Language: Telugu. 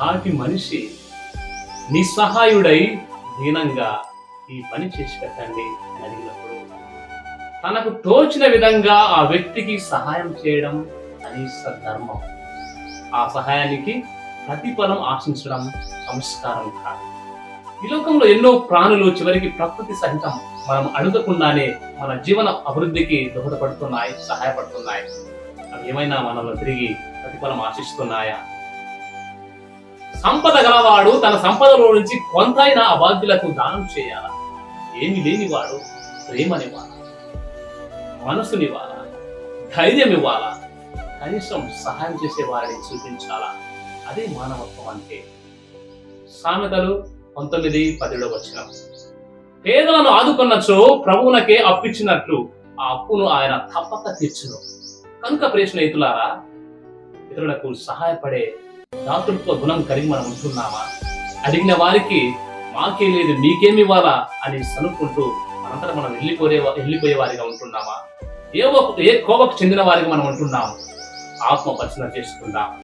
సాటి మనిషి నిస్సహాయుడై దీనంగా ఈ పని చేసి పెట్టండి అని అడిగినప్పుడు తనకు తోచిన విధంగా ఆ వ్యక్తికి సహాయం చేయడం కనీస ధర్మం. ఆ సహాయానికి ప్రతిఫలం ఆశించడం సంస్కారం కాదు. ఈ లోకంలో ఎన్నో ప్రాణులు చివరికి ప్రకృతి సహితం మనం అడగకుండానే మన జీవన అభివృద్ధికి దోహదపడుతున్నాయి సహాయపడుతున్నాయి. అవి ఏమైనా మనల్ని తిరిగి ప్రతిఫలం ఆశిస్తున్నాయా? సంపద గలవాడు తన సంపదలో నుంచి కొంతైనా అబాధ్యులకు దానం చేయాల? ఏమి లేనివాడు ప్రేమనివ్వాల? మనసునివ్వాలా? ధైర్యం ఇవ్వాలా కనీసం సహాయం చేసే వారిని చూపించాలా? అదే మానవత్వం అంటే. సామెతలు పంతొమ్మిది పదిలో వచ్చిన పేదలను ఆదుకున్నచో ప్రభువునకే అప్పిచ్చినట్లు ఆ అప్పును ఆయన తప్పక తీర్చును. కనుక ప్రియ స్నేహితులారా ఇతరులకు సహాయపడే దాతృత్వ గుణం కలిగి మనం ఉంటున్నామా? అడిగిన వారికి మాకే లేదు మీకేమి ఇవ్వాలా అని సనుక్కుంటూ మనంతా మనం వెళ్ళిపోయే వెళ్ళిపోయే వారిగా ఉంటున్నామా? ఏ ఏ కోవకు చెందిన వారిగా మనం ఉంటున్నాము ఆత్మ పరిశీలన చేసుకుందాం.